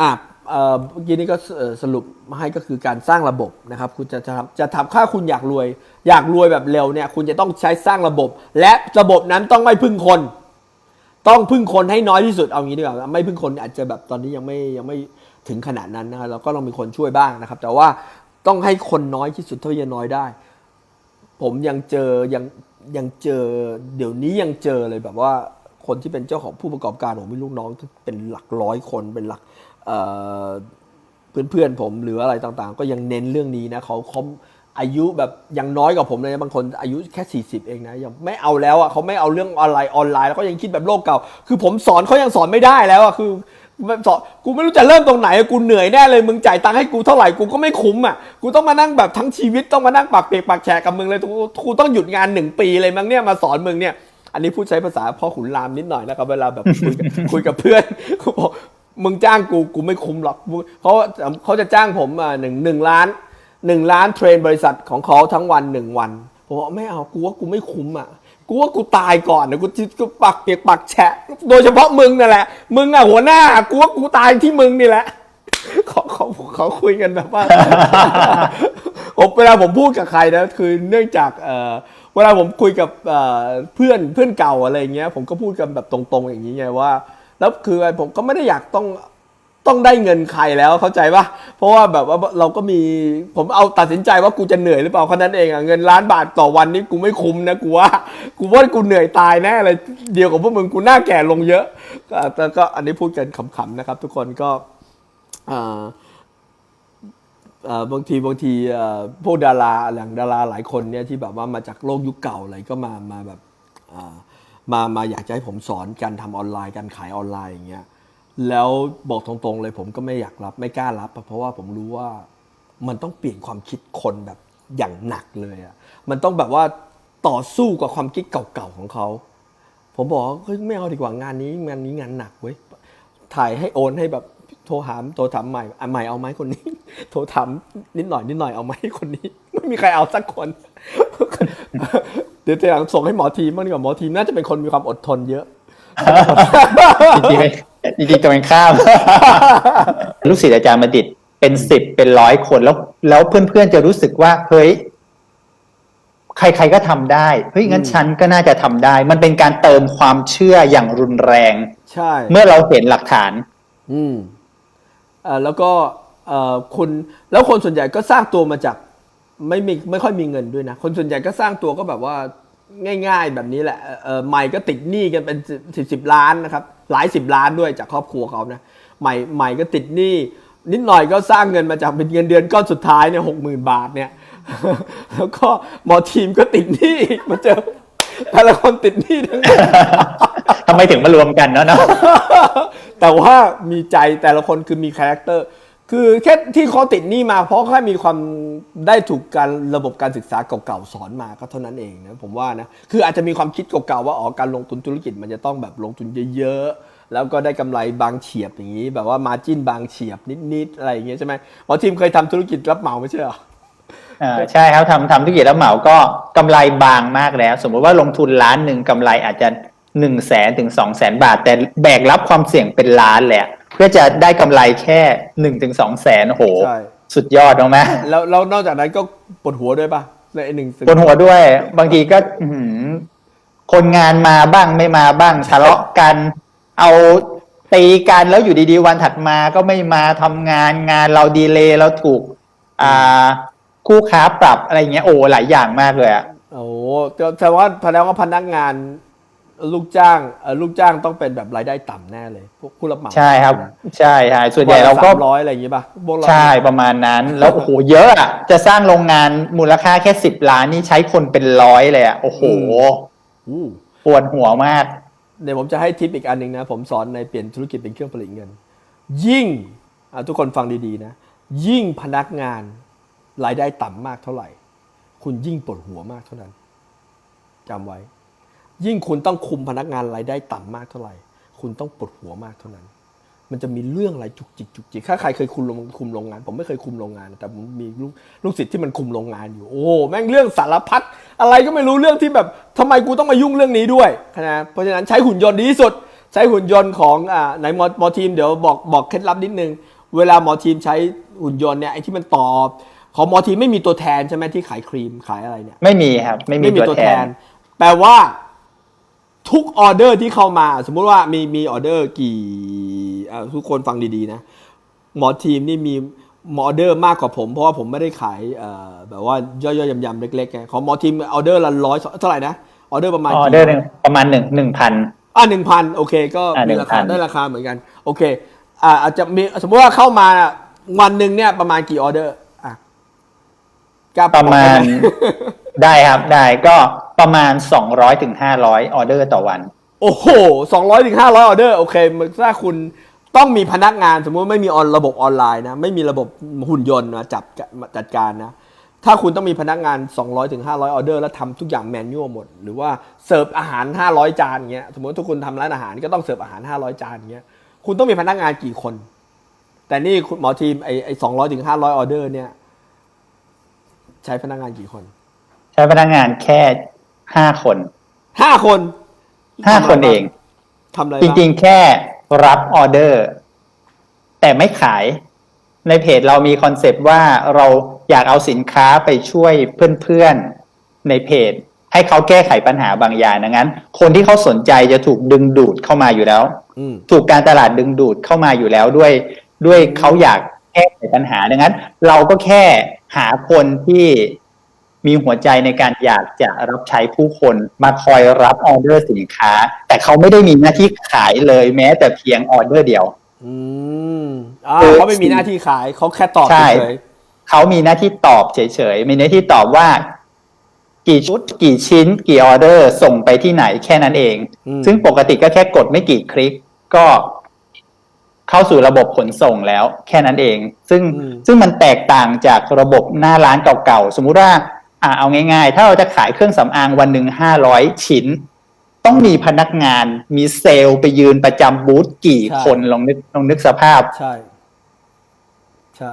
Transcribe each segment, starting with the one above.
อะเมื่อกี้นี้ก็สรุปมาให้ก็คือการสร้างระบบนะครับ คุณจะจะทำจะทำค่าคุณอยากรวย อยากรวยแบบเร็วเนี่ย คุณจะต้องใช้สร้างระบบ และระบบนั้นต้องไม่พึ่งคน ต้องพึ่งคนให้น้อยที่สุดเอางี้ดีกว่าไม่พึ่งคนอาจจะแบบตอนนี้ยังไม่ยังไม่ถึงขนาดนั้นนะครับเราก็ต้องมีคนช่วยบ้างนะครับ แต่ว่าต้องให้คนน้อยที่สุดเท่าที่จะน้อยได้ ผมยังเจอยังยังเจอ เดี๋ยวนี้ยังเจอเลยแบบว่าคนที่เป็นเจ้าของผู้ประกอบการผมมีลูกน้องที่เป็นหลักร้อยคนเป็นหลัก เพื่อนๆผมหรืออะไรต่างๆ ก็ยังเน้นเรื่องนี้นะเขาเขาอายุแบบยังน้อยกว่าผมเลยนะบางคนอายุแค่ 40 เองนะยังไม่เอาแล้วอะเขาไม่เอาเรื่องออนไลน์ออนไลน์แล้วก็ยังคิดแบบโลกเก่า คือผมสอนเขายังสอนไม่ได้แล้วอะคือสอนกูไม่รู้จะเริ่มตรงไหนกูเหนื่อยแน่เลยมึงจ่ายตังค์ให้กูเท่าไหร่กูก็ไม่คุ้มอะกูต้องมานั่งแบบทั้งชีวิตต้องมานั่งปากเปียกปากแฉกับมึงเลยกูกูต้องหยุดงานหนึ่งปีเลยมั้งเนี่ยมาสอนมึงเนี่ยอันนี้พูดใช้ภาษาพ่อขุนรามนิดหน่อยนะครับเวลาแบบคุยกับเพื่อนเขาบอก มึงจ้างกูกูไม่คุ้มหรอกเพราะเขาจะจ้างผมอะหนึ่งหนึ่งล้านหนึ่งล้านเทรนบริษัทของเขาทั้งวันหนึ่งวันผมบอกไม่เอากูว่ากูไม่คุ้มอะกูว่ากูตายก่อนนะกูกูปักเปียกปักแฉะ โดยเฉพาะมึงนั่นแหละ มึงอะหัวหน้ากูว่ากูตายที่มึงนี่แหละเขาเขาเขาคุยกันแบบว่าผมเวลาผมพูดกับใครนะคือเนื่องจากเอ่อเวลาผมคุยกับเพื่อนเพื่อนเก่าอะไรเงี้ย ผมก็พูดกันแบบตรงๆอย่างนี้ไงว่า แล้วคือผมก็ไม่ได้อยากต้องต้องได้เงินใครแล้วเข้าใจปะเพราะว่าแบบว่าเราก็มีผมเอาตัดสินใจว่ากูจะเหนื่อยหรือเปล่าแค่นั้นเองอะเงินล้านบาทต่อวันนี้กูไม่คุ้มนะกูว่ากูว่ากูเหนื่อยตายแน่เลยเดียวกับพวกมึงกูหน้าแก่ลงเยอะแต่ก็อันนี้พูดกันขำๆนะครับ ทุกคนก็บางทีบางทีพวกดาราอย่งดาราหลายคนเนี่ยที่แบบว่ามาจากโลกยุคเก่าอะไรก็มามาแบบ มามาอยากจะให้ผมสอนการทำออนไลน์การขายออนไลน์อย่างเงี้ยแล้วบอกตรงๆเลยผมก็ไม่อยากรับไม่กล้ารับ เพราะว่าผมรู้ว่ามันต้องเปลี่ยนความคิดคนแบบอย่างหนักเลยอะมันต้องแบบว่าต่อสู้กับความคิดเก่าๆของเขา ผมบอกว่าเฮ้ยไม่เอาดีกว่างานนี้งานนี้งานหนักเว้ยถ่ายให้โอนให้แบบ โทรถามโทรถามใหม่อะใหม่เอาไหมคนนี้ โทรถามนิดหน่อยนิดหน่อยเอาไหมคนนี้ ไม่มีใครเอาสักคน เดี๋ยวทีหลังส่งให้หมอทีมบ้างดีกว่าหมอทีมน่าจะเป็นคนมีความอดทนเยอะจริงๆไม่จริงๆตรงกันข้ามลูกศิษย์อาจารย์บัณฑิตเป็นสิบเป็นร้อยคนแล้ว แล้วเพื่อนๆจะรู้สึกว่าเฮ้ยใครๆก็ทำได้เฮ้ยงั้นอืมฉันก็น่าจะทำได้ มันเป็นการเติมความเชื่ออย่างรุนแรง ใช่ เมื่อเราเห็นหลักฐาน อืมเอ่อ แล้วก็คุณแล้วคนส่วนใหญ่ก็สร้างตัวมาจากไม่มีไม่ค่อยมีเงินด้วยนะ คนส่วนใหญ่ก็สร้างตัวก็แบบว่าง่าย ๆ แบบนี้แหละใหม่ก็ติดหนี้กันเป็นสิบสิบล้านนะครับ หลายสิบล้านด้วยจากครอบครัวเขานะใหม่ใหม่ก็ติดหนี้นิดหน่อยก็สร้างเงินมาจากเป็นเงินเดือนก้อนสุดท้ายเนี่ยหกหมื่นบาทเนี่ยแล้วก็หมอทีมก็ติดหนี้มาเจอ แต่ละคนติดหนี้ทั้งนั้นทำไมถึงมารวมกันเนาะเนาะแต่ว่ามีใจแต่ละคนคือมีคาแรคเตอร์คือแค่ที่เขาติดหนี้มาเพราะแค่มีความได้ถูกการระบบการศึกษาเก่าๆสอนมาก็เท่านั้นเองนะผมว่านะคืออาจจะมีความคิดเก่าๆว่าอ๋อการลงทุนธุรกิจมันจะต้องแบบลงทุนเยอะๆแล้วก็ได้กำไรบางเฉียบอย่างนี้ แบบว่ามาจิ้นบางเฉียบนิดๆอะไรอย่างเงี้ยใช่ไหมหมอทีมเคยทำธุรกิจรับเหมาไม่ใช่เหรออ่า ใช่ครับทำทำธุรกิจแล้วเหมาก็กำไรบางมากแล้ว สมมติว่าลงทุนล้านหนึ่งกำไรอาจจะหนึ่งแสนถึงสองแสนบาท แต่แบกรับความเสี่ยงเป็นล้านแหลยอะเพื่อจะได้กำไรแค่หนึ่งถึงสองแสนโอ้โหใช่สุดยอดถูกไหมแล้วแล้วนอกจากนั้นก็ปวดหัวด้วยป่ะในไอ้หนึ่งปวดหัวด้วย บางทีก็อื้อหือคนงานมาบ้างไม่มาบ้างทะเลาะกัน เอาตีกันแล้วอยู่ดีๆวันถัดมาก็ไม่มาทำงานงานเราดีเลย์เราถูก อ่า คู่ค้าปรับอะไรอย่างเงี้ยโอ้หลายอย่างมากเลยอะโอ้โหก็แสดงว่าแสดงว่าพนักงานลูกจ้างเอ่อลูกจ้างต้องเป็นแบบรายได้ต่ำแน่เลยพวกผู้รับเหมาใช่ครับ ใช่ใช่ส่วนใหญ่เราก็สามร้อยอะไรอย่างงี้ป่ะพวกเราใช่ประมาณนั้น แล้วโอ้โหเยอะอะจะสร้างโรงงานมูลค่าแค่สิบล้านนี่ใช้คนเป็นร้อยเลยอะโอ้โหอู้ปวดหัวมากเดี๋ยวผมจะให้ทิปอีกอันหนึ่งนะ ผมสอนในเปลี่ยนธุรกิจเป็นเครื่องผลิตเงิน ยิ่งอะทุกคนฟังดีๆนะ ยิ่งพนักงาน รายได้ต่ำมากเท่าไหร่ คุณยิ่งปวดหัวมากเท่านั้นจำไว้ ยิ่งคุณต้องคุมพนักงานรายได้ต่ำมากเท่าไหร่ คุณต้องปวดหัวมากเท่านั้น มันจะมีเรื่องอะไรจุกจิกจุกจิกถ้าใครเคยคุมโรงคุมโรงงาน ผมไม่เคยคุมโรงงาน แต่ผมมีลูกลูกศิษย์ที่มันคุมโรงงานอยู่ โอ้โหแม่งเรื่องสารพัดอะไรก็ไม่รู้เรื่องที่แบบทำไมกูต้องมายุ่งเรื่องนี้ด้วยนะเพราะฉะนั้นใช้หุ่นยนต์ดีที่สุด ใช้หุ่นยนต์ของอ่าไหนหมอหมอทีมเดี๋ยวบอกบอกเคล็ดลับนิดนึงเวลาหมอทีมใช้หุ่นยนต์เนี่ยไอ้ที่มันต่อ ของหมอทีมไม่มีตัวแทนใช่ไหมที่ขายครีมขายอะไรเนี่ยไม่มีครับ ไม่มีตัวแทน แปลว่า ทุกออเดอร์ที่เข้ามา สมมุติว่ามีมีออเดอร์กี่เอ่อทุกคนฟังดีๆนะ หมอทีมนี่มีหมอออเดอร์มากกว่าผม เพราะว่าผมไม่ได้ขายเอ่อแบบว่าย่อยๆยำๆเล็กๆไงของหมอทีมออเดอร์ละร้อยเท่าไหร่นะออเดอร์ประมาณออกี่เดอร์หนึ่งประมาณหนึ่งหนึ่งพันอ่าหนึ่งพันโอเค ก็อะมีราคา1,000ได้ราคาเหมือนกัน โอเค อ่าอาจจะมีสมมติว่าเข้ามาวันหนึ่งเนี่ยประมาณกี่ออเดอร์อะ กล้ประมาณบอกได้ไห ได้ครับได้ก็ประมาณสองร้อยถึงห้าร้อยออเดอร์ต่อวัน โอ้โหสองร้อยถึงห้าร้อยออเดอร์โอเคมันถ้าคุณต้องมีพนักงานสมมุติไม่มีออนระบบออนไลน์นะ ไม่มีระบบหุ่นยนต์มาจับมาจัดการนะ ถ้าคุณต้องมีพนักงาน 200ถึง500 ออเดอร์ แล้วทำทุกอย่างแมนนวลหมด หรือว่าเสิร์ฟอาหาร 500 จานเงี้ย สมมติทุกคุณทำร้านอาหารก็ต้องเสิร์ฟอาหาร 500 จานเงี้ย คุณต้องมีพนักงานกี่คน แต่นี่คุณหมอทีมไอ้ไอ้200ถึง500ออเดอร์เนี่ย ใช้พนักงานกี่คน ใช้พนักงานแค่ห้าคนห้าคนห้าคนเองทำอะไรจริงๆ แค่รับออเดอร์ แต่ไม่ขาย ในเพจเรามีคอนเซปต์ว่าเราอยากเอาสินค้าไปช่วยเพื่อนๆ ในเพจ ให้เขาแก้ไขปัญหาบางอย่างดังนั้น คนที่เขาสนใจจะถูกดึงดูดเข้ามาอยู่แล้วอืมถูกการตลาดดึงดูดเข้ามาอยู่แล้วด้วย ด้วยเขาอยากแก้ไขปัญหาดังนั้น เราก็แค่ หาคนที่มีหัวใจในการอยากจะรับใช้ผู้คนมาคอยรับออเดอร์สินค้า แต่เขาไม่ได้มีหน้าที่ขายเลยแม้แต่เพียงออเดอร์เดียว อืมอ่าคือเขาไม่มีหน้าที่ขายเขาแค่ตอบใช่เฉยเขามีหน้าที่ตอบเฉยๆมีหน้าที่ตอบว่า กี่ชุด กี่ชิ้น กี่ออเดอร์ส่งไปที่ไหนแค่นั้นเองอืมซึ่งปกติก็แค่กดไม่กี่คลิก ก็ เข้าสู่ระบบขนส่งแล้ว แค่นั้นเอง ซึ่งซึ่งมันแตกต่างจากระบบหน้าร้านเก่าๆ สมมุติว่าอ่าเอาง่ายๆ ถ้าเราจะขายเครื่องสำอางวันหนึ่งห้าร้อยชิ้น ต้องมีพนักงานมีเซลล์ไปยืนประจำบูธกี่คนลองนึกลองนึกสภาพ ใช่ ใช่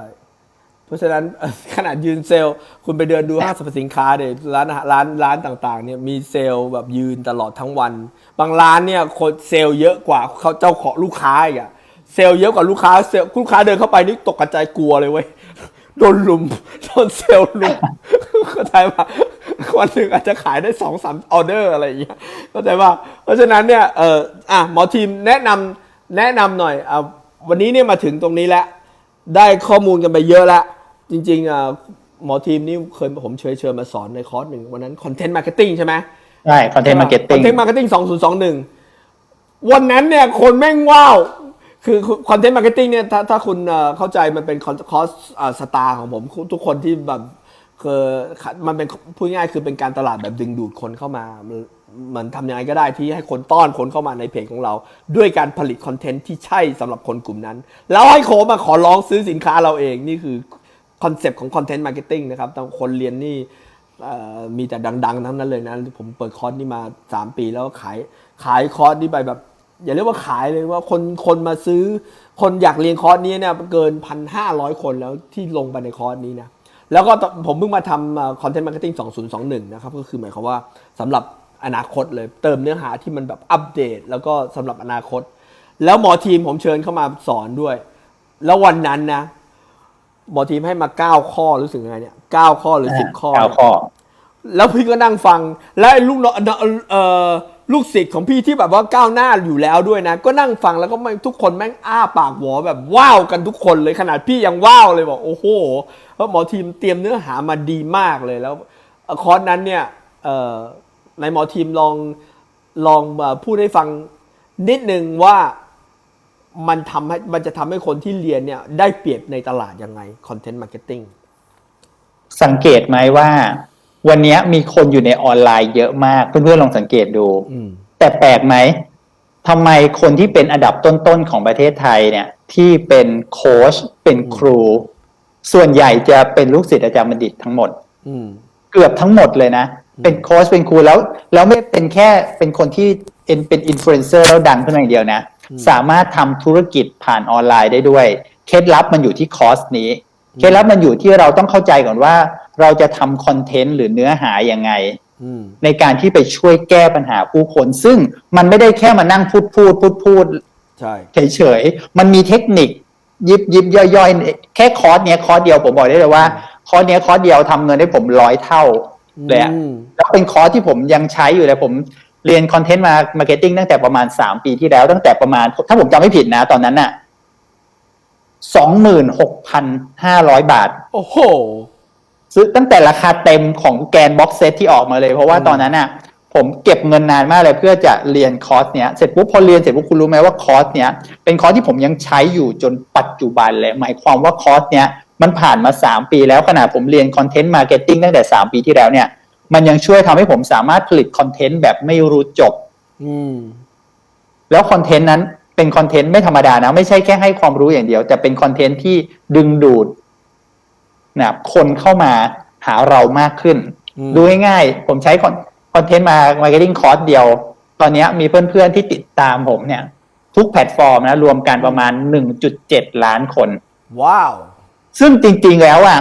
เพราะฉะนั้นเอ่อขนาดยืนเซลล์ คุณไปเดินดูห้างสรรพสินค้าเดี๋ยร้านอาหารร้านร้านต่าง ๆ เนี่ยมีเซลล์แบบยืนตลอดทั้งวัน บางร้านเนี่ยคนเซลล์เยอะกว่าเขาเจ้าของลูกค้าอีกอะ เซลล์เยอะกว่าลูกค้าเซลล์ลูกค้าเดินเข้าไปนี่ตกกระจายกลัวเลยเว้ยโดนลุมโดนเซลล์ลุมเข้าใจป่ะวันหนึ่งอาจจะขายได้สองสามออเดอร์อะไรอย่างเงี้ยเข้าใจป่ะเพราะฉะนั้นเนี่ยเอออะหมอทีมแนะนำแนะนำหน่อยอะวันนี้เนี่ยมาถึงตรงนี้แล้วได้ข้อมูลกันไปเยอะแล้วจริงๆอะหมอทีมนี่เคยผมเชิญเชิญมาสอนในคอร์สหนึ่งวันนั้นคอนเทนต์มาร์เก็ตติ้งใช่ไหมใช่คอนเทนต์มาร์เก็ตติ้งคอนเทนต์มาร์เก็ตติ้งสองศูนย์สองหนึ่งวันนั้นเนี่ยคนแม่งว้าว คือคอนเทนต์มาร์เก็ตติ้งเนี่ยถ้าถ้าคุณเข้าใจมันเป็นคอสสตาร์ของผม ทุกคนที่แบบคือมันเป็นพูดง่ายคือเป็นการตลาดแบบดึงดูดคนเข้ามามันมันทำยังไงก็ได้ที่ให้คนต้อนคนเข้ามาในเพจของเรา ด้วยการผลิตคอนเทนต์ที่ใช่สำหรับคนกลุ่มนั้น แล้วให้โคมาขอร้องซื้อสินค้าเราเองนี่คือคอนเซปต์ของคอนเทนต์มาร์เก็ตติ้งนะครับแต่คนเรียนนี่มีแต่ดัง ๆ ทั้งนั้นเลยนะ ผมเปิดคอร์สนี่มา 3 ปีแล้วขายขายคอร์สนี่ไปแบบ อย่าเรียกว่าขายเลยว่าคนคนมาซื้อ คนอยากเรียนคอร์สนี้เนี่ยเกินพันห้าร้อยคนแล้วที่ลงไปในคอร์สนี้นะแล้วก็ตอนผมเพิ่งมาทำคอนเทนต์มาร์เก็ตติ้ง2021 นะครับ ก็คือหมายความว่าสำหรับอนาคตเลยเติมเนื้อหาที่มันแบบอัปเดต แล้วก็สำหรับอนาคต แล้วหมอทีมผมเชิญเข้ามาสอนด้วย แล้ววันนั้นนะ หมอทีมให้มา 9 ข้อรู้สึกยังไงเนี่ย 9 ข้อหรือ 10 ข้อเก้าข้อ แล้วพี่ก็นั่งฟัง แล้วไอ้ลูกน้องเอ่อ ลูกศิษย์ของพี่ที่แบบว่าก้าวหน้าอยู่แล้วด้วยนะ ก็นั่งฟังแล้วก็ไม่ทุกคนแม่งอ้าปากหวอแบบว้าวกันทุกคนเลยขนาดพี่ยังว้าวเลยบอกโอ้โหเพราะหมอทีมเตรียมเนื้อหามาดีมากเลยแล้วคอร์สนั้นเนี่ยในหมอทีมลองลองพูดให้ฟังนิดนึงว่ามันทำให้มันจะทำให้คนที่เรียนเนี่ยได้เปรียบในตลาดยังไงคอนเทนต์มาร์เก็ตติ้งสังเกตไหมว่า วันนี้มีคนอยู่ในออนไลน์เยอะมาก เพื่อนๆลองสังเกตดูอืมแต่แปลกไหมทำไมคนที่เป็นอันดับต้นๆของประเทศไทยเนี่ย ที่เป็นโค้ชเป็นครู ส่วนใหญ่จะเป็นลูกศิษย์อาจารย์บัณฑิตทั้งหมดอืมเกือบทั้งหมดเลยนะ เป็นโค้ชเป็นครูแล้ว แล้วไม่เป็นแค่เป็นคนที่เป็นเป็นอินฟลูเอนเซอร์แล้วดังขึ้นมาอย่างเดียวนะ สามารถทำธุรกิจผ่านออนไลน์ได้ด้วย เคล็ดลับมันอยู่ที่คอร์สนี้ เคล็ดลับมันอยู่ที่เราต้องเข้าใจก่อนว่า เราจะทำคอนเทนต์หรือเนื้อหายังไงอืมในการที่ไปช่วยแก้ปัญหาผู้คน ซึ่งมันไม่ได้แค่มานั่งพูดพูดพูดพูดใช่เฉยๆมันมีเทคนิคยิบยิบย่อยๆ แค่คอร์สเนี้ยคอร์สเดียวผมบอกได้เลยว่า คอร์สเนี้ยคอร์สเดียวทำเงินให้ผมร้อยเท่าเลยอะอืมแล้วเป็นคอร์สที่ผมยังใช้อยู่เลยผมเรียนคอนเทนต์มามาร์เก็ตติ้งตั้งแต่ประมาณสามปีที่แล้ว ตั้งแต่ประมาณ ถ้าผมจำไม่ผิดนะ ตอนนั้นน่ะสองหมื่นหกพันห้าร้อยบาท โอ้โห ซื้อตั้งแต่ราคาเต็มของแกนบ็อกเซตที่ออกมาเลย เพราะว่าอืมตอนนั้นน่ะผมเก็บเงินนานมากเลยเพื่อจะเรียนคอร์สเนี้ยเสร็จปุ๊บพอเรียนเสร็จปุ๊บคุณรู้ไหมว่าคอร์สเนี้ยเป็นคอร์สที่ผมยังใช้อยู่จนปัจจุบันเลยหมายความว่าคอร์สเนี้ยมันผ่านมาสามปีแล้วขนาดผมเรียนคอนเทนต์มาร์เก็ตติ้งตั้งแต่สามปีที่แล้วเนี่ย มันยังช่วยทำให้ผมสามารถผลิตคอนเทนต์แบบไม่รู้จบ อืมแล้วคอนเทนต์นั้นเป็นคอนเทนต์ไม่ธรรมดานะ ไม่ใช่แค่ให้ความรู้อย่างเดียว แต่เป็นคอนเทนต์ที่ดึงดูด นะครับคนเข้ามาหาเรามากขึ้นอืมดูง่ายๆผมใช้คอนเทนต์มามาร์เก็ตติ้งคอร์สเดียว ตอนนี้มีเพื่อนๆที่ติดตามผมเนี่ย ทุกแพลตฟอร์มนะรวมกันประมาณ 1.7 ล้านคน ว้าว ซึ่งจริงๆแล้วอะ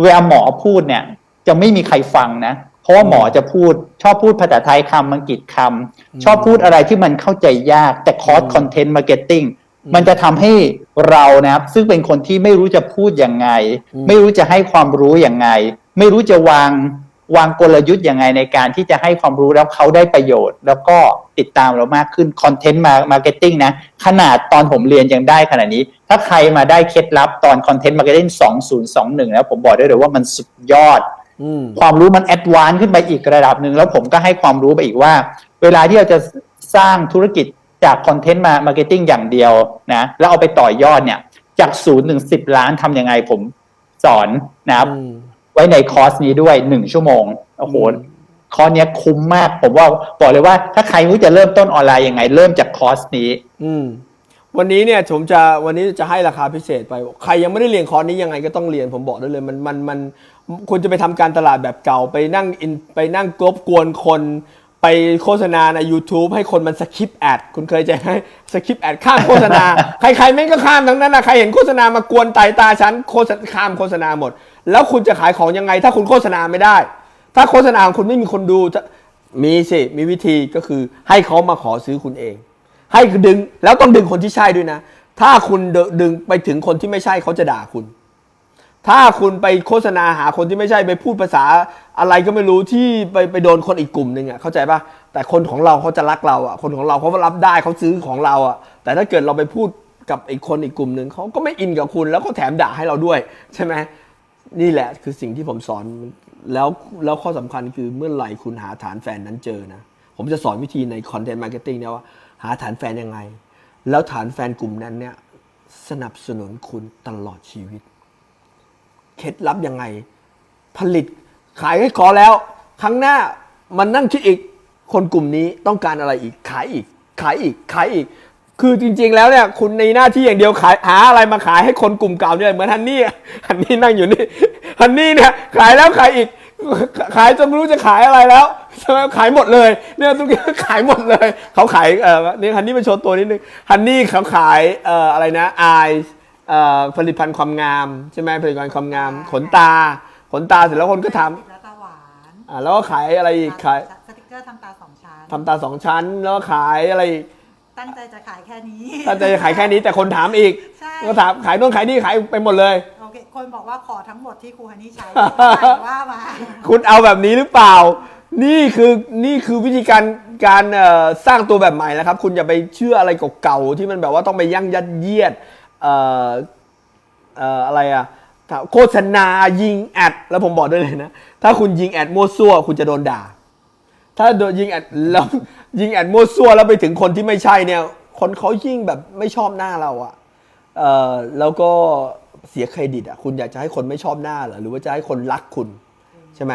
เวลาหมอพูดเนี่ย จะไม่มีใครฟังนะ เพราะว่าหมอจะพูดชอบพูดภาษาไทยคำอังกฤษคำชอบพูดอะไรที่มันเข้าใจยากแต่คอร์สอืมคอนเทนต์มาร์เก็ตติ้งอื มมันจะทำให้เรานะครับ ซึ่งเป็นคนที่ไม่รู้จะพูดยังไงอืมไม่รู้จะให้ความรู้ยังไง ไม่รู้จะวางวางกลยุทธ์ยังไงในการที่จะให้ความรู้แล้วเขาได้ประโยชน์ แล้วก็ติดตามเรามากขึ้นคอนเทนต์มามาร์เก็ตติ้งนะ ขนาดตอนผมเรียนยังได้ขนาดนี้ ถ้าใครมาได้เคล็ดลับตอนคอนเทนต์มาร์เก็ตติ้ง2021แล้วผมบอกได้เลยว่ามันสุดยอดอืมความรู้มันแอดวานซ์ขึ้นไปอีกระดับหนึ่งแล้วผมก็ให้ความรู้ไปอีกว่า เวลาที่เราจะสร้างธุรกิจ จากคอนเทนต์มามาร์เก็ตติ้งอย่างเดียวนะ แล้วเอาไปต่อยอดเนี่ย จากศูนย์ถึงสิบล้านทำยังไงผมสอนนะครับอืมไว้ในคอร์สนี้ด้วยหนึ่งชั่วโมงโอ้โหอืมคอร์สเนี้ยคุ้มมาก ผมว่าบอกเลยว่าถ้าใครรู้จะเริ่มต้นออนไลน์ยังไง เริ่มจากคอร์สนี้ อืมวันนี้เนี่ยผมจะวันนี้จะให้ราคาพิเศษไป ใครยังไม่ได้เรียนคอร์สนี้ยังไงก็ต้องเรียนผมบอกได้เลย มันมันมันคุณจะไปทำการตลาดแบบเก่าไปนั่งอินไปนั่งกลบกวนคน ไปโฆษณาใน YouTube ให้คนมันสคิปแอดคุณเคยใจไหมสคิปแอดข้ามโฆษณา ใครๆแม่งก็ข้ามทั้งนั้นนะใครเห็นโฆษณามากวนไตตาฉันโฆษณาข้ามโฆษณาหมด แล้วคุณจะขายของยังไง ถ้าคุณโฆษณาไม่ได้ ถ้าโฆษณาของคุณไม่มีคนดูจะมีสิมีวิธีก็คือให้เขามาขอซื้อคุณเอง ให้ดึงแล้วต้องดึงคนที่ใช่ด้วยนะ ถ้าคุณดึงไปถึงคนที่ไม่ใช่เขาจะด่าคุณ ถ้าคุณไปโฆษณาหาคนที่ไม่ใช่ไปพูดภาษาอะไรก็ไม่รู้ที่ไปไปโดนคนอีกกลุ่มหนึ่งอะเข้าใจปะแต่คนของเราเขาจะรักเราอะคนของเราเขารับได้เขาซื้อของเราอะแต่ถ้าเกิดเราไปพูดกับอีกคนอีกกลุ่มหนึ่งเขาก็ไม่อินกับคุณแล้วก็แถมด่าให้เราด้วย ใช่ไหมนี่แหละคือสิ่งที่ผมสอนแล้วแล้วข้อสำคัญคือเมื่อไหร่คุณหาฐานแฟนนั้นเจอนะผมจะสอนวิธีในคอนเทนต์มาร์เก็ตติ้งเนี่ยว่า หาฐานแฟนยังไง แล้วฐานแฟนกลุ่มนั้นเนี่ยสนับสนุนคุณตลอดชีวิต เคล็ดลับยังไง ผลิตขายให้ขอแล้ว ครั้งหน้ามันนั่งคิดอีก คนกลุ่มนี้ต้องการอะไรอีก ขายอีก ขายอีก ขายอีก คือจริง ๆ แล้วเนี่ย คุณในหน้าที่อย่างเดียวขายหาอะไรมาขายให้คนกลุ่มเก่าเนี่ยเหมือนฮันนี่ฮันนี่นั่งอยู่นี่ฮันนี่เนี่ยขายแล้วขายอีก ขายจนไม่รู้จะขายอะไรแล้วใช่ไหมขายหมดเลยเนี่ยทุกอย่างขายหมดเลย เขาขายเอ่อนี่ฮันนี่มาโชว์ตัวนิดนึงฮันนี่เขาขายเอ่ออะไรนะไอเอ่อ ผลิตภัณฑ์ความงามใช่ไหมผลิตภัณฑ์ความงาม ขนตา ขนตาเสร็จแล้วคนก็ถามแล้วตาหวานอ่าแล้วก็ขายอะไรอีกขายสติกเกอร์ทำตาสองชั้นทำตาสองชั้น แล้วก็ขายอะไรอีกตั้งใจจะขายแค่นี้ถ้าจะขายแค่นี้แต่คนถามอีกใช่ก็ถามขายโน่นขายนี่ขายไปหมดเลยโอเคคนบอกว่าขอทั้งหมดที่ครูฮันนี่ใช้ว่ามาคุณเอาแบบนี้หรือเปล่า นี่คือนี่คือวิธีการการเอ่อสร้างตัวแบบใหม่แล้วครับ คุณอย่าไปเชื่ออะไรเก่าๆที่มันแบบว่าต้องไปยั่งยัดเยียด เอ่อเอ่ออะไรอะโฆษณายิงแอดแล้วผมบอกได้เลยนะ ถ้าคุณยิงแอดมั่วซั่วคุณจะโดนด่า ถ้าโดนยิงแอดแล้วยิงแอดมั่วซั่วแล้วไปถึงคนที่ไม่ใช่เนี่ย คนเขายิ่งแบบไม่ชอบหน้าเราอะเอ่อแล้วก็เสียเครดิตอะคุณอยากจะให้คนไม่ชอบหน้าเหรอหรือว่าจะให้คนรักคุณใช่ไหม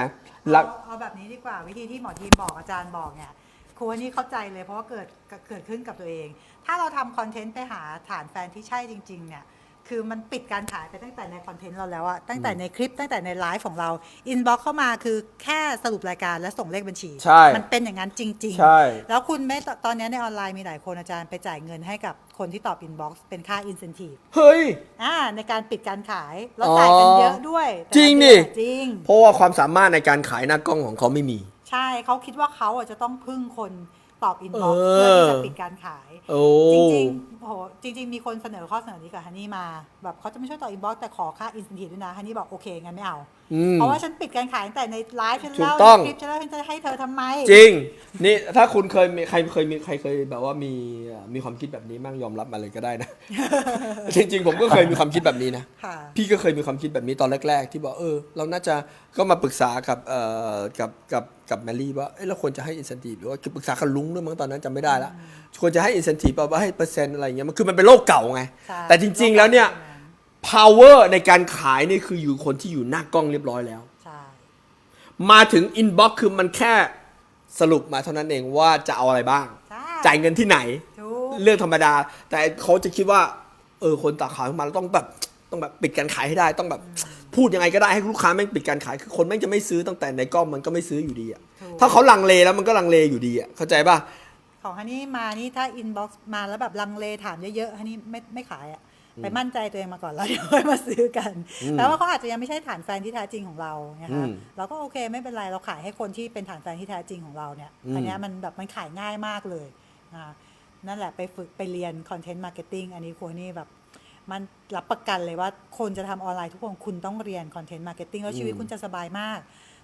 รัก เอาเอาแบบนี้ดีกว่าวิธีที่หมอทีมบอกอาจารย์บอกเนี่ยครูฮันนี่เข้าใจเลยเพราะว่าเกิดเกิดขึ้นกับตัวเอง ถ้าเราทำคอนเทนต์ไปหาฐานแฟนที่ใช่จริง ๆ เนี่ย คือมันปิดการขายไปตั้งแต่ในคอนเทนต์เราแล้วอะตั้งแต่ในคลิปตั้งแต่ในไลฟ์ของเราอินบ็อกเข้ามาคือแค่สรุปรายการและส่งเลขบัญชี ใช่ มันเป็นอย่างนั้นจริง ๆ ใช่ แล้วคุณไม่ตตอนนี้ในออนไลน์มีหลายคนอาจารย์ไปจ่ายเงินให้กับคนที่ตอบอินบ็อกซ์เป็นค่าอินเซนティブ เฮ้ย อ่าในการปิดการขายเราจ่ายกันเยอะด้วยแต่ จริงดิ จริง เพราะว่าความสามารถในการขายหน้ากล้องของเขาไม่มี ใช่เขาคิดว่าเขาอ่ะจะต้องพึ่งคน ตอบอินบ็อกเอซ์อเพื่อที่จะปิดการขายโอ้จริงๆโหจริง ๆ มีคนเสนอข้อเสนอนี้กับฮันนี่มา แบบเขาจะไม่ช่วยต่ออินบ็อกซ์แต่ขอค่าอินส n ทีด้วยนะฮันนี่บอกโอเคงั้นไม่เอา อืม เพราะว่าฉันปิดการขายตั้งแต่ในไลฟ์ฉันถูกเล่าต้อง ในคลิปฉันเล่าฉันจะให้เธอทำไม จริง นี่ถ้าคุณเคยมีใครเคยมีใครเคยแบบว่ามีเอ่อมีความคิดแบบนี้มั่งยอมรับมาเลยก็ได้นะ จริง ๆ ผมก็เคยมีความคิดแบบนี้นะ ค่ะ พี่ก็เคยมีความคิดแบบนี้ตอนแรก ๆ ที่บอกเออ เราน่าจะก็มาปรึกษากับเอ่อกับกับกับแมรี่ว่าเอ้เราควรจะให้อินสันทีหรือว่าปรึกษากับลุงด้วยมั้งตอนนั้นจำไม่ได้ละ ควรจะให้อินสันทีแบบว่าให้เปอร์เซ็นต์อะไรอย่างเงี้ยมันคือมันเป็นโลกเก่าไง ใช่แต่จริง ๆ แล้วเนี่ย power ในการขายนี่คืออยู่คนที่อยู่หน้ากล้องเรียบร้อยแล้ว ใช่มาถึง inbox คือมันแค่สรุปมาเท่านั้นเองว่าจะเอาอะไรบ้าง ใช่จ่ายเงินที่ไหน ถูกเรื่องธรรมดา แต่เขาจะคิดว่า เออคนตาขายเข้ามาแล้วต้องแบบต้องแบบปิดการขายให้ได้ต้องแบบ พูดยังไงก็ได้ให้ลูกค้าแม่งปิดการขายคือคนแม่งจะไม่ซื้อตั้งแต่ในกล้องมันก็ไม่ซื้ออยู่ดีอะถูกถ้าเขาลังเลแล้วมันก็ลังเลอยู่ดีอะเข้าใจป่ะ ของฮันนี่มานี่ถ้าอินบ็อกซ์มาแล้วแบบลังเลถามเยอะๆฮันนี่ไม่ไม่ขายอะไปมั่นใจตัวเองมาก่อนแล้วเดี๋ยวค่อยมาซื้อกันอืมแต่ว่าเขาอาจจะยังไม่ใช่ฐานแฟนที่แท้จริงของเรานะอืคะมเราก็โอเคไม่เป็นไรเราขายให้คนที่เป็นฐานแฟนที่แท้จริงของเราเนี่ยอืมอันเนี้ยมันแบบมันขายง่ายมากเลยนะคะนั่นแหละไปฝึกไปเรียนคอนเทนต์มาร์เก็ตติ้งอันนี้ครูนี่แบบมันรับประกันเลยว่าคนจะทำออนไลน์ทุกคนคุณต้องเรียนคอนเทนต์มาร์เก็ตติ้งแล้วชีวิตคุณจะสบายมาก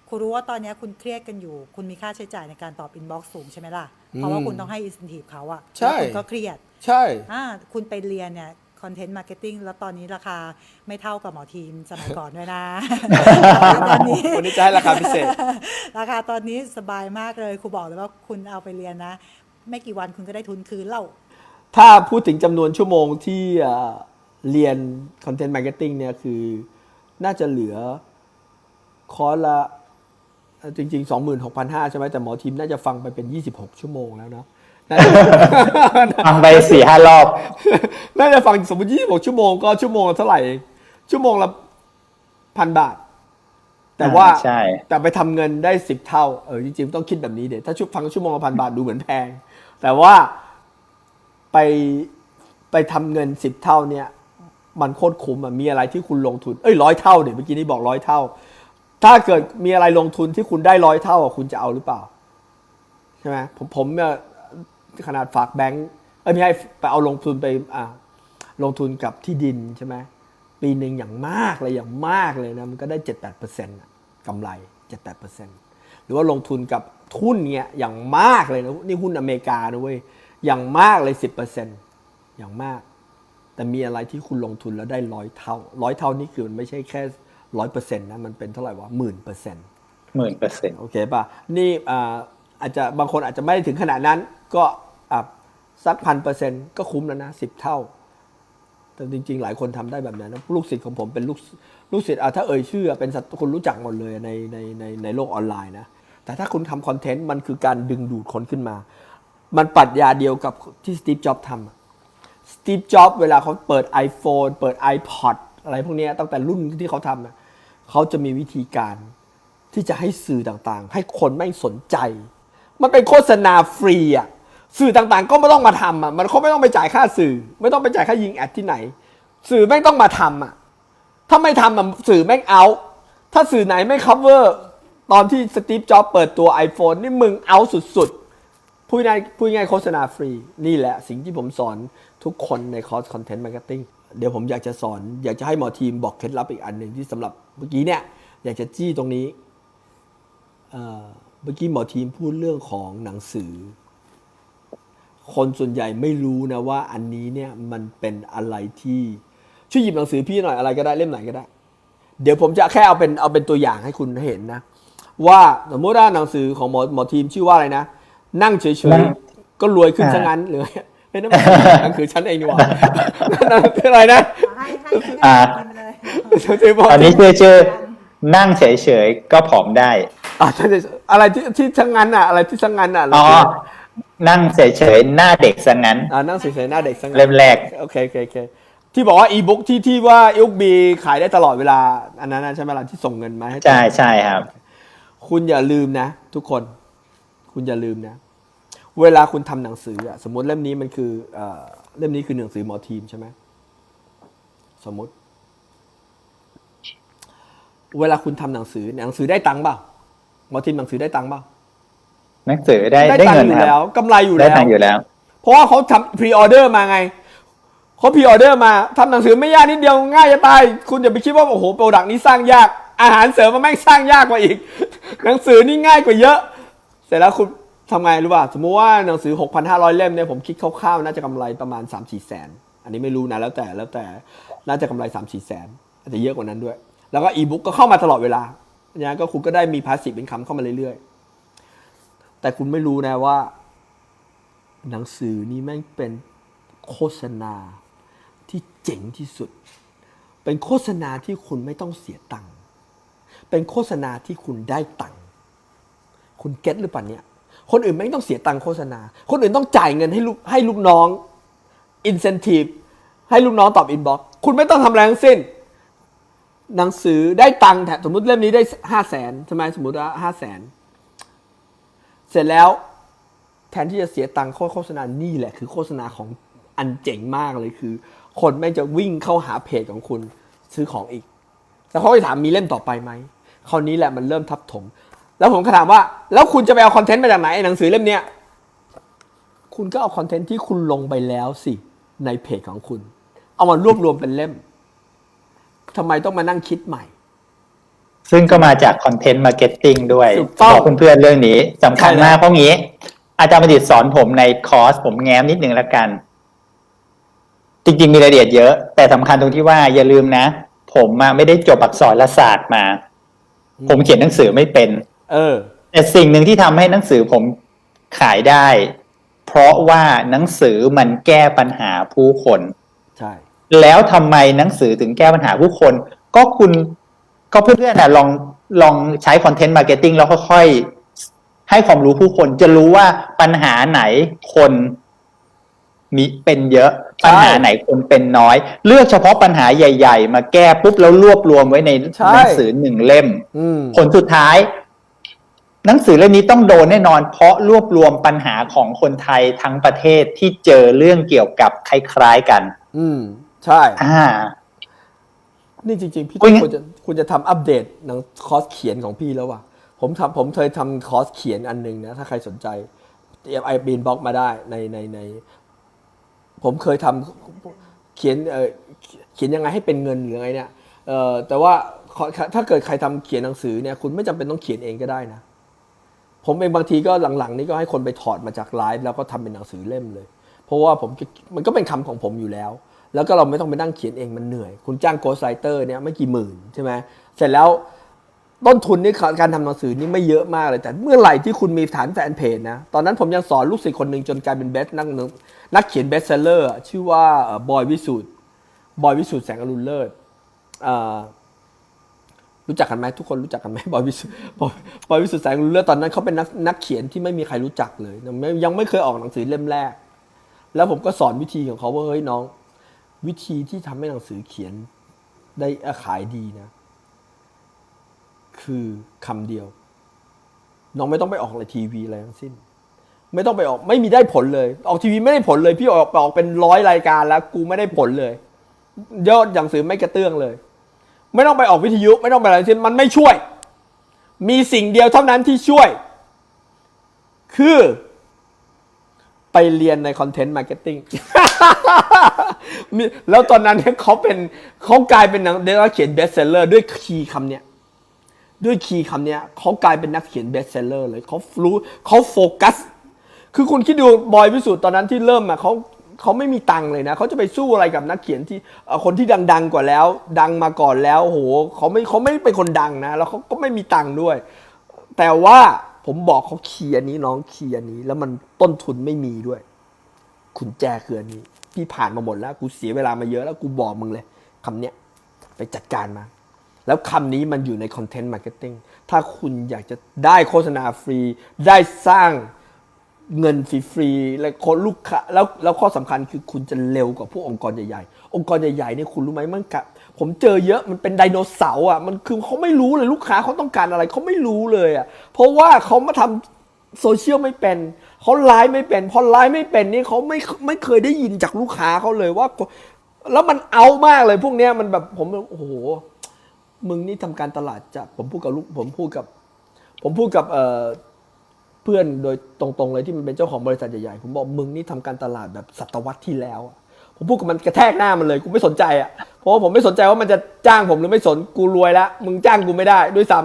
คุณรู้ว่าตอนเนี้ยคุณเครียดกันอยู่ คุณมีค่าใช้จ่ายในการตอบอินบ็อกซ์สูงใช่ไหมล่ะ เพราะว่าคุณต้องให้อินส n ทีฟเขาอะใช่ แล้วคุณก็เครียดใช่ อ่าคุณไปเรียนเนี่ยคอนเทนต์มาร์เก็ตติ้งแล้วตอนนี้ราคาไม่เท่ากับหมอทีมสมัยก่อนด้วยนะ ตอนนี้ วันนี้จะให้ราคาพิเศษ ราคาตอนนี้สบายมากเลยครูบอกเลยว่าคุณเอาไปเรียนนะ ไม่กี่วันคุณก็ได้ทุนคืนแล้ว ถ้าพูดถึงจำนวนชั่วโมงที่เอ่อเรียนคอนเทนต์มาร์เก็ตติ้งเนี่ยคือ น่าจะเหลือคอร์สละเอ่อ จริง ๆ 26,500 ใช่ไหมแต่หมอทีมน่าจะฟังไปเป็น 26 ชั่วโมงแล้วเนาะน่าจะฟังไปสี่ห้ารอบ น่าจะฟังสมมติ26 ชั่วโมงก็ชั่วโมงละเท่าไหร่เองชั่วโมงละพันบาท แต่ว่าอ่าใช่แต่ไปทำเงินได้ 10 เท่าเออจริง ๆ ต้องคิดแบบนี้เดี๋ยวถ้าชุฟังชั่วโมงละพันบาทดูเหมือนแพง แต่ว่าไปไปทำเงิน 10 เท่าเนี่ย มันโคตรคุ้มอะมีอะไรที่คุณลงทุนเอ้ยร้อยเท่าเดี๋ยวเมื่อกี้นี้บอกร้อยเท่า ถ้าเกิดมีอะไรลงทุนที่คุณได้ร้อยเท่าคุณจะเอาหรือเปล่าใช่ไหมผมผมเนี่ยขนาดฝากแบงก์ไม่ให้ไปเอาลงทุนไปอ่าลงทุนกับที่ดินใช่ไหมปีหนึ่งอย่างมากเลยอย่างมากเลยนะมันก็ได้เจ็ดแปดเปอร์เซ็นต์กำไรเจ็ดแปดเปอร์เซ็นต์หรือว่าลงทุนกับหุ้นเนี่ยอย่างมากเลยนะนี่หุ้นอเมริกานะเว้ยอย่างมากเลยสิบเปอร์เซ็นต์อย่างมาก แต่มีอะไรที่คุณลงทุนแล้วได้ร้อยเท่าร้อยเท่านี่คือมันไม่ใช่แค่ ร้อยเปอร์เซ็นต์นะมันเป็นเท่าไหร่วะหมื่นเปอร์เซ็นต์หมื่นเปอร์เซ็นต์โอเคป่ะ นี่อ่าอาจจะบางคนอาจจะไม่ได้ถึงขนาดนั้นก็อะสักพันเปอร์เซ็นต์ก็คุ้มแล้วนะสิบเท่า แต่จริง ๆ หลายคนทำได้แบบนั้นนะลูกศิษย์ของผมเป็นลูกลูกศิษย์อะถ้าเอ่ยชื่ออะเป็นสัตว์คนรู้จักหมดเลยในในในในโลกออนไลน์นะแต่ถ้าคุณทำคอนเทนต์มันคือการดึงดูดคนขึ้นมา มันปรัชญาเดียวกับที่สตีฟจ็อบส์ทำอะสตีฟจ็อบส์เวลาเขาเปิด iPhone เปิด iPod อะไรพวกเนี้ยตั้งแต่รุ่นที่เขาทำนะ เขาจะมีวิธีการที่จะให้สื่อต่างๆ ให้คนไม่สนใจ มันเป็นโฆษณาฟรีอะสื่อต่างๆ ก็ไม่ต้องมาทำอะมันเขาไม่ต้องไปจ่ายค่าสื่อ ไม่ต้องไปจ่ายค่ายิงแอดที่ไหน สื่อแม่ต้องมาทำอะถ้าไม่ทำอะสื่อแม่งเอา ถ้าสื่อไหนไม่ cover ตอนที่สตีฟจ็อบเปิดตัว iPhone นี่มึงเอาสุดๆพูดง่ายพูดง่ายโฆษณาฟรี นี่แหละสิ่งที่ผมสอนทุกคนในคอร์สคอนเทนต์มาร์เก็ตติ้ง เดี๋ยวผมอยากจะสอน อยากจะให้หมอทีมบอกเคล็ดลับอีกอันหนึ่งที่สำหรับเมื่อกี้เนี่ย อยากจะจี้ตรงนี้เอ่อเมื่อกี้หมอทีมพูดเรื่องของหนังสือ คนส่วนใหญ่ไม่รู้นะว่าอันนี้เนี่ยมันเป็นอะไรที่ช่วยหยิบหนังสือพี่หน่อยอะไรก็ได้เล่มไหนก็ได้ เดี๋ยวผมจะแค่เอาเป็นเอาเป็นตัวอย่างให้คุณเห็นนะ ว่าสมมติว่าหนังสือของหมอหมอทีมชื่อว่าอะไรนะ นั่งเฉนั่ยงๆก็รวยขึ้นซะงั้นหรือ เฮ้ยนั่นมันนั่นคือฉันเองนี่หว่านั่นคืออะไรนะให้ให้ให้อ่า กินไปเลยตอนนี้ชื่อชื่อนั่งเฉยๆก็ผอมได้ อะใช่ใช่อะไรที่ที่ซะงั้นอะ อะไรที่ซะงั้นอะอ๋อ นั่งเฉยๆหน้าเด็กซะงั้น อ่านั่งเฉยๆหน้าเด็กซะงั้นเล่มแรก โอเคโอเคโอเคที่บอกว่าอีบุ๊กที่ที่ว่าอีบุ๊กบีขายได้ตลอดเวลา อันนั้นนะใช่ไหมล่ะที่ส่งเงินมาให้ใช่ใช่ครับ คุณอย่าลืมนะ ทุกคน คุณอย่าลืมนะ เวลาคุณทำหนังสืออะสมมติเล่มนี้มันคือเอ่อเล่มนี้คือหนังสือหมอทีมใช่ไหมสมมติ เวลาคุณทำหนังสือหนังสือได้ตังค์เปล่าหมอทีมหนังสือได้ตังค์เปล่าหนังสือได้ได้ได้ตังเงิค์นอยู่คแล้รัวบกำไรอยู่ได้แล้วตังค์อยู่แล้ว เพราะว่าเขาทำพรีออเดอร์มาไงเขาพรีออเดอร์มาทำหนังสือไม่ยากนิดเดียวง่ายจะตาย คุณอย่าไปคิดว่าโอ้โหโปรดักต์นี้สร้างยาก อาหารเสริมมันแม่งสร้างยากกว่าอีก หนังสือนี่ง่ายกว่าเยอะ เสร็จแล้วคุณ ทำไงรู้ป่ะ สมมติว่าหนังสือ 6,500 เล่มเนี่ยผมคิดคร่าวๆ น่าจะกำไรประมาณ 3-4 แสน อันนี้ไม่รู้นะแล้วแต่แล้วแต่น่าจะกำไร 3-4 แสน อาจจะเยอะกว่านั้นด้วย แล้วก็อีบุ๊กก็เข้ามาตลอดเวลาเนี่ยก็คุณก็ได้มีพาสซีฟเป็นคำเข้ามาเรื่อยๆ แต่คุณไม่รู้นะว่า หนังสือนี่แม่งเป็นโฆษณาที่เจ๋งที่สุด เป็นโฆษณาที่คุณไม่ต้องเสียตังค์ เป็นโฆษณาที่คุณได้ตังค์ คุณเก็ตหรือเปล่าเนี่ย คนอื่นไม่ต้องเสียตังค์โฆษณา คนอื่นต้องจ่ายเงินให้ลูกให้ลูกน้อง อินเซนティブให้ลูกน้องตอบอินบ็อกคุณไม่ต้องทำอะไรทั้งสิ้น หนังสือได้ตังค์แถมสมมติเล่มนี้ได้ห้าแสนใช่ไหมสมมติว่าห้าแสน เสร็จแล้ว แทนที่จะเสียตังค์โฆษณานี่แหละ คือโฆษณาของอันเจ๋งมากเลยคือ คนแม่งจะวิ่งเข้าหาเพจของคุณซื้อของอีก แล้วเขาไปถามมีเล่มต่อไปไหมคราวนี้แหละมันเริ่มทับถม แล้วผมก็ถามว่า แล้วคุณจะไปเอาคอนเทนต์มาจากไหนไอ้หนังสือเล่มเนี้ยคุณก็เอาคอนเทนต์ที่คุณลงไปแล้วสิในเพจของคุณ เอามารวบรวมเป็นเล่มทำไมต้องมานั่งคิดใหม่ ซึ่งก็มาจากคอนเทนต์มาร์เก็ตติ้งด้วยถูกต้องบอกเพื่อนๆเรื่องนี้สำคัญใช่แล้วมากเพราะงี้ อาจารย์ประดิษฐ์สอนผมในคอร์สผมแง้มนิดนึงละกัน จริงๆ มีรายละเอียดเยอะ แต่สำคัญตรงที่ว่าอย่าลืมนะ ผมอะไม่ได้จบอักษรศาสตร์มา ผมเขียนหนังสือไม่เป็น เออ แต่สิ่งหนึ่งที่ทำให้หนังสือผมขายได้ เพราะว่าหนังสือมันแก้ปัญหาผู้คน ใช่ แล้วทำไมหนังสือถึงแก้ปัญหาผู้คน ก็คุณก็เพื่อนๆนะลองลองใช้คอนเทนต์มาร์เก็ตติ้งแล้วค่อยๆ ให้ความรู้ผู้คนจะรู้ว่าปัญหาไหนคนมีเป็นเยอะใช่ปัญหาไหนคนเป็นน้อย เลือกเฉพาะปัญหาใหญ่ ๆ มาแก้ปุ๊บแล้วรวบรวมไว้ในใช่ หนังสือหนึ่งเล่ม อืม ผลสุดท้าย หนังสือเล่มนี้ต้องโดนแน่นอน เพราะรวบรวมปัญหาของคนไทยทั้งประเทศที่เจอเรื่องเกี่ยวกับคล้ายๆกัน อืม ใช่ อ่า นี่จริง ๆ พี่อุ๊ยควรจะคุณจะทำอัปเดตหนังคอร์สเขียนของพี่แล้วว่ะ ผมทำผมเคยทำคอร์สเขียนอันหนึ่งนะ ถ้าใครสนใจไอบีนบล็อกมาได้ในในใน ผมเคยทำเขียนเออเขียนยังไงให้เป็นเงินหรือยังไงเนี่ยเออแต่ว่าขอถ้าเกิดใครทำเขียนหนังสือเนี่ย คุณไม่จำเป็นต้องเขียนเองก็ได้นะ ผมเองบางทีก็หลังๆ นี้ก็ให้คนไปถอดมาจากไลฟ์แล้วก็ทำเป็นหนังสือเล่มเลย เพราะว่าผมมันก็เป็นคำของผมอยู่แล้ว แล้วก็เราไม่ต้องไปนั่งเขียนเองมันเหนื่อย คุณจ้างโกสไ r เตอร์เนี่ยไม่กี่หมื่นใช่ไหมเสร็จแล้วต้นทุนนี่การทำหนังสือนี่ไม่เยอะมากเลย แต่เมื่อไหร่ที่คุณมีฐานแฟนเพจนะ ตอนนั้นผมยังสอนลูกศิษย์คนหนึ่งจนกลายเป็นเบสนักนักเขียนเบสเซลเลอร์ชื่อว่าบอยวิสุทธ์บอยวิสุทธ์แสงอรุณเลิศ รู้จักกันไหมทุกคนรู้จักกันไหมบอยวิสุทธ์บอยบอยวิสุทธ์แสงรุณเลิศตอนนั้นเขาเป็นนักนักเขียนที่ไม่มีใครรู้จักเลย ยังไม่เคยออกหนังสือเล่มแรก แล้วผมก็สอนวิธีของเขาว่าเฮ้ยน้อง วิธีที่ทำให้หนังสือเขียนได้ขายดีนะ คือคำเดียว น้องไม่ต้องไปออกอะไรทีวีอะไรทั้งสิ้น ไม่ต้องไปออกไม่มีได้ผลเลย ออกทีวีไม่ได้ผลเลย พี่ออกออกเป็นร้อยรายการแล้ว กูไม่ได้ผลเลยยอดหนังสือไม่กระเตื้องเลย ไม่ต้องไปออกวิทยุไม่ต้องไปอะไรทั้งสิ้นมันไม่ช่วย มีสิ่งเดียวเท่านั้นที่ช่วย คือ ไปเรียนในคอนเทนต์มาร์เก็ตติ้งแล้วตอนนั้นเนี่ยเขาเป็นเขากลายเป็นนักนักเขียนเบสเซลเลอร์ด้วยคีย์คำเนี้ยด้วยคีย์คำเนี้ยเขากลายเป็นนักเขียนเบสเซลเลอร์เลยเขารู้เขาโฟกัส คือคุณคิดดูบอยวิสุทธ์ตอนนั้นที่เริ่มอะเขา เขาไม่มีตังค์เลยนะเขาจะไปสู้อะไรกับนักเขียนที่คนที่ดัง ๆกว่าแล้ว ดังมาก่อนแล้วโหเขาไม่เขาไม่เป็นคนดังนะ แล้วเขาก็ไม่มีตังค์ด้วย แต่ว่าผมบอกเขาเคลียร์นี้น้องเคลียร์นี้ แล้วมันต้นทุนไม่มีด้วย คุณแจคืออันนี้พี่ผ่านมาหมดแล้ว กูเสียเวลามาเยอะแล้วกูบอกมึงเลยคำเนี้ยไปจัดการมา แล้วคำนี้มันอยู่ในคอนเทนต์มาร์เก็ตติ้งถ้าคุณอยากจะได้โฆษณาฟรี ได้สร้าง เงินฟรีๆและคนลูกค้าแล้วแล้วข้อสำคัญคือคุณจะเร็วกว่าพวกองค์กรใหญ่ๆ องค์กรใหญ่ๆเนี่ยคุณรู้ไหมมันกะผมเจอเยอะมันเป็นไดโนเสาร์อะมันคือเขาไม่รู้เลยลูกค้าเขาต้องการอะไรเขาไม่รู้เลยอะเพราะว่าเขามาทำโซเชียลไม่เป็นเขาไลฟ์ไม่เป็นพอไลฟ์ไม่เป็นนี่เขาไม่ไม่เคยได้ยินจากลูกค้าเขาเลยว่า แล้วมันเอามากเลยพวกเนี้ยมันแบบผมโอ้โหมึงนี่ทำการตลาดจากผมพูดกับลูกผมพูดกับ ผมพูดกับเอ่อ พื่อนโดยตรงๆเลยที่มันเป็นเจ้าของบริษัทใหญ่ๆ ผมบอกมึงนี่ทำการตลาดแบบศตวรรษที่แล้วผมพูดกับมันกระแทกหน้ามันเลยกูไม่สนใจอะเพราะว่าผมไม่สนใจว่ามันจะจ้างผมหรือไม่สนกูรวยแล้วมึงจ้างกูไม่ได้ด้วยซ้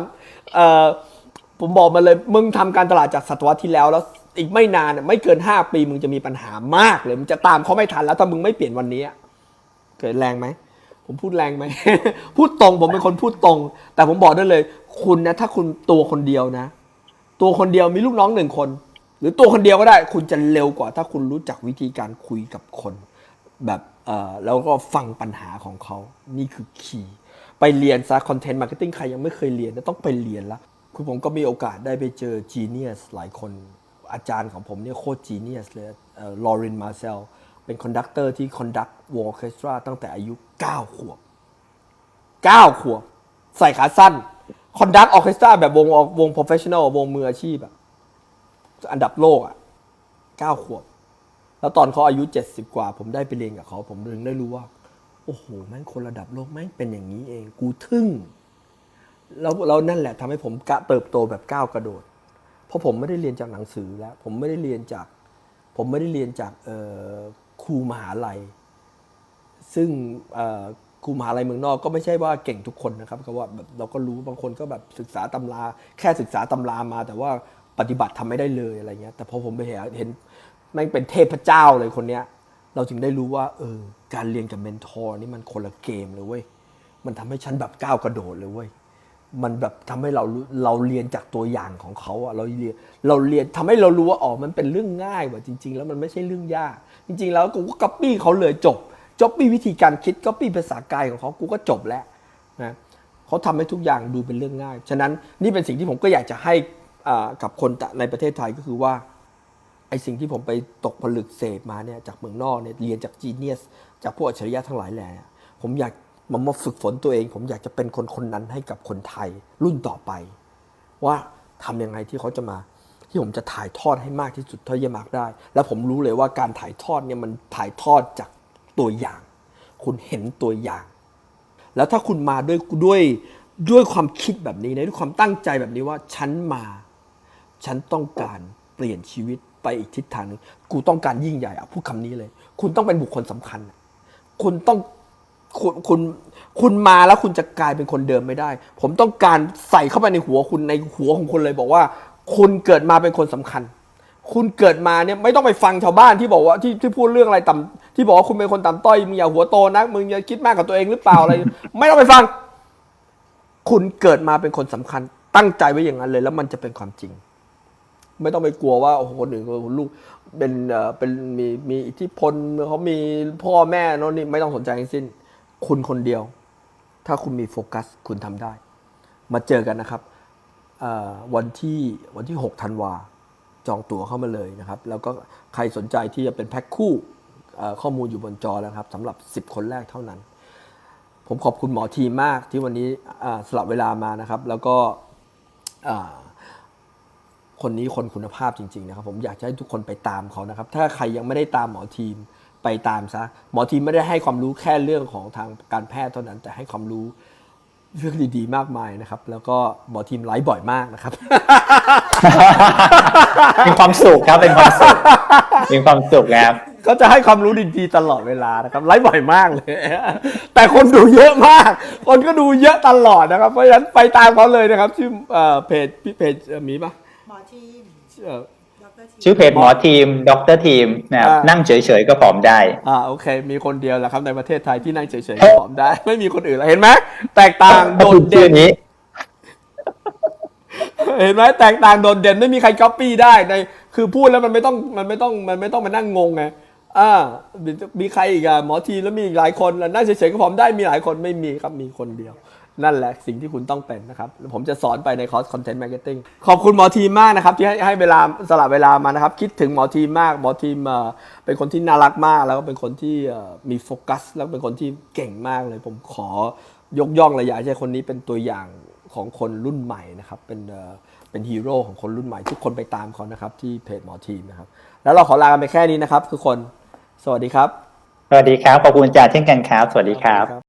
ำผมบอกมันเลยมึงทำการตลาดจากศตวรรษที่แล้วแล้วอีกไม่นานไม่เกินห้าปีมึงจะมีปัญหามากเลยมึงจะตามเขาไม่ทันแล้วถ้ามึงไม่เปลี่ยนวันนี้เกิดแรงไหมผมพูดแรงไหมพูดตรงผมเป็นคนพูดตรง แต่ผมบอกได้เลย คุณนะถ้าคุณตัวคนเดียวนะ ตัวคนเดียวมีลูกน้องหนึ่งคน หรือตัวคนเดียวก็ได้ คุณจะเร็วกว่า ถ้าคุณรู้จักวิธีการคุยกับคน แบบเออแล้วก็ฟังปัญหาของเขา นี่คือคีย์ไปเรียนซะคอนเทนต์มาร์เก็ตติ้งใครยังไม่เคยเรียนต้องไปเรียนละคือผมก็มีโอกาสได้ไปเจอจีเนียสหลายคนอาจารย์ของผมเนี่ยโคตรจีเนียสเลยลอเรนมาเซลเป็นคอนดักเตอร์ที่คอนดักวงออเคสตราตั้งแต่อายุ 9 ขวบ 9 ขวบ ใส่ขาสั้น คอนดักออเคสตราแบบวงวงโปรเฟชชั่นอลวงมืออาชีพอะอันดับโลกอะ9ขวบ แล้วตอนเขาอายุ70กว่า ผมได้ไปเรียนกับเขา ผมถึงได้รู้ว่า โอ้โหแม่งคนระดับโลกแม่งเป็นอย่างนี้เอง กูทึ่ง แล้วแล้วนั่นแหละทำให้ผมกะเติบโตแบบก้าวกระโดด เพราะผมไม่ได้เรียนจากหนังสือแล้ว ผมไม่ได้เรียนจาก ผมไม่ได้เรียนจากครูมหาลัย ซึ่ง ครูมหาลัยเมืองนอกก็ไม่ใช่ว่าเก่งทุกคนนะครับก็ว่าแบบเราก็รู้บางคนก็แบบศึกษาตำรา แค่ศึกษาตำรามา แต่ว่าปฏิบัติทำไม่ได้เลยอะไรเงี้ย แต่พอผมไปเห็นเห็นแม่งเป็นเทพเจ้าเลยคนเนี้ย เราจึงได้รู้ว่าเออการเรียนกับเมนทอร์นี่มันคนละเกมเลยเว้ยมันทำให้ฉันแบบก้าวกระโดดเลยเว้ยมันแบบทำให้เราเราเรียนจากตัวอย่างของเขาอะเราเรียนเราเรียนทำให้เรารู้ว่าอ๋อมันเป็นเรื่องง่ายว่ะจริง ๆ แล้วมันไม่ใช่เรื่องยาก จริง ๆ แล้วกูก็ก๊อปปี้เขาเลยจบ ก๊อปปี้วิธีการคิดก๊อปปี้ภาษากายของเขากูก็จบแล้วนะเขาทำให้ทุกอย่างดูเป็นเรื่องง่าย ฉะนั้นนี่เป็นสิ่งที่ผมก็อยากจะให้กับคนในประเทศไทยก็คือว่าไอสิ่งที่ผมไปตกผลึกเสพมาเนี่ยจากเมืองนอกเนี่ยเรียนจากจีเนียสจากพวกอัจฉริยะทั้งหลายแหล่ผมอยากมามาฝึกฝนตัวเอง ผมอยากจะเป็นคนคนนั้นให้กับคนไทยรุ่นต่อไป ว่าทำยังไงที่เขาจะมาที่ผมจะถ่ายทอดให้มากที่สุดเท่าที่จะมากได้ แล้วผมรู้เลยว่าการถ่ายทอดเนี่ยมันถ่ายทอดจาก ตัวอย่าง คุณเห็นตัวอย่าง แล้วถ้าคุณมาด้วยด้วยด้วยความคิดแบบนี้นะด้วยความตั้งใจแบบนี้ว่าฉันมา ฉันต้องการเปลี่ยนชีวิตไปอีกทิศทางนึงกูต้องการยิ่งใหญ่อะพูดคำนี้เลย คุณต้องเป็นบุคคลสำคัญ คุณต้องคุณคุณคุณมาแล้วคุณจะกลายเป็นคนเดิมไม่ได้ ผมต้องการใส่เข้าไปในหัวคุณในหัวของคุณเลยบอกว่า คุณเกิดมาเป็นคนสำคัญ คุณเกิดมาเนี่ยไม่ต้องไปฟังชาวบ้านที่บอกว่าที่ที่พูดเรื่องอะไรต่ำที่บอกว่าคุณเป็นคนต่ำต้อยมึงอย่าหัวโตนะมึงอย่าคิดมากกับตัวเองหรือเปล่าอะไร ไม่ต้องไปฟัง คุณเกิดมาเป็นคนสำคัญ ตั้งใจไว้อย่างนั้นเลย แล้วมันจะเป็นความจริง ไม่ต้องไปกลัวว่าโอ้โหคนอื่นคนลูกเป็นเอ่อเป็นมีมีอิทธิพลเขามีพ่อแม่โน่นนี่ไม่ต้องสนใจทั้งสิ้น คุณคนเดียว ถ้าคุณมีโฟกัส คุณทำได้ มาเจอกันนะครับวันที่วันที่ 6 ธันวา จองตั๋วเข้ามาเลยนะครับ แล้วก็ใครสนใจที่จะเป็นแพ็คคู่ข้อมูลอยู่บนจอแล้วครับสำหรับ 10 คนแรกเท่านั้น ผมขอบคุณหมอทีมากที่วันนี้สลับเวลามานะครับ แล้วก็คนนี้คนคุณภาพจริง ๆ นะครับ ผมอยากให้ทุกคนไปตามเขานะครับ ถ้าใครยังไม่ได้ตามหมอทีมไปตามซะหมอทีมไม่ได้ให้ความรู้แค่เรื่องของทางการแพทย์เท่านั้น แต่ให้ความรู้ เรื่องดีๆ มากมายนะครับ แล้วก็หมอทีมไลฟ์บ่อยมากนะครับเป็นความสุขครับเป็นความสุขเป็นความสุขครับก็จะให้ความรู้ดีๆตลอดเวลานะครับไลฟ์บ่อยมากเลย แต่คนดูเยอะมาก คนก็ดูเยอะตลอดนะครับ เพราะฉะนั้นไปตามเขาเลยนะครับ ชื่อเอ่อเพจพี่เพจเอ่อมีปะหมอทีม เอ่อดรทีม ชื่อเพจหมอทีมด็อกเตอร์ทีมนะครับอ่านั่นั่งเฉยๆก็ผอมได้ อ่าโอเค มีคนเดียวแหละครับในประเทศไทยที่นั่งเฉยๆก็ผอมได้ ไม่มีคนอื่นแล้วเห็นไหมแตกต่างโดดชื่เด่อนนี้ เห็นไหมแตกต่างโดดเด่นไม่มีใครก๊อปปี้ได้ในคือพูดแล้วมันไม่ต้องมันไม่ต้องมันไม่ต้องมานั่งงงไงอ่ามีมีใครอีกอะหมอทีแล้วมีอีกหลายคนแล้วนั่งเฉยๆก็ผอมได้มีหลายคนไม่มีครับมีคนเดียว นั่นแหละสิ่งที่คุณต้องเป็นนะครับแล้วผมจะสอนไปในคอร์สคอนเทนต์มาร์เก็ตติ้งขอบคุณหมอทีมมากนะครับ ที่ให้ให้เวลาสละเวลามานะครับ คิดถึงหมอทีมมากหมอทีมเอ่อเป็นคนที่น่ารักมาก แล้วก็เป็นคนที่เอ่อมีโฟกัส แล้วเป็นคนที่เก่งมากเลย ผมขอยกย่องเลยอยากให้คนนี้เป็นตัวอย่างของคนรุ่นใหม่นะครับเป็นเอ่อเป็นฮีโร่ของคนรุ่นใหม่ ทุกคนไปตามเขานะครับที่เพจหมอทีมนะครับ แล้วเราขอลากันไปแค่นี้นะครับทุกคน สวัสดีครับ สวัสดีครับขอบคุณอาจารย์เช่นกันครับ สวัสดีครับครับ